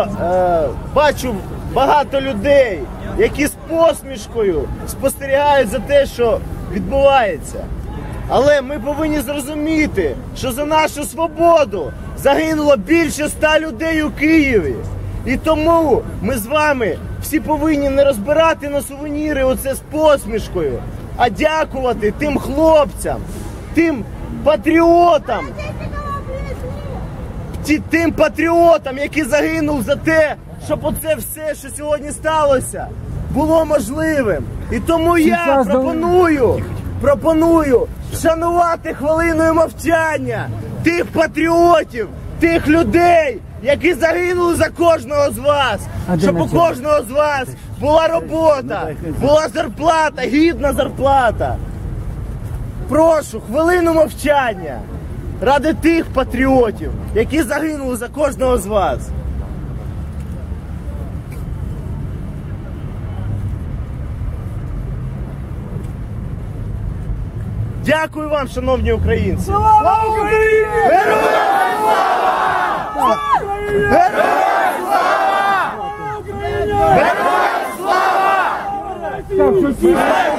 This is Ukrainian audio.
Е, бачу багато людей, які з посмішкою спостерігають за те, що відбувається. Але ми повинні зрозуміти, що за нашу свободу загинуло більше ста людей у Києві. І тому ми з вами всі повинні не розбирати на сувеніри оце з посмішкою, а дякувати тим хлопцям, тим патріотам, тим патріотам, які загинули за те, щоб оце все, що сьогодні сталося, було можливим. І тому я пропоную, пропоную вшанувати хвилиною мовчання тих патріотів, тих людей, які загинули за кожного з вас, щоб у кожного з вас була робота, була зарплата, гідна зарплата. Прошу, хвилину мовчання ради тих патріотів, які загинули за кожного з вас. Дякую вам, шановні українці. Слава Україні! Героям слава! Героям слава! Героям слава!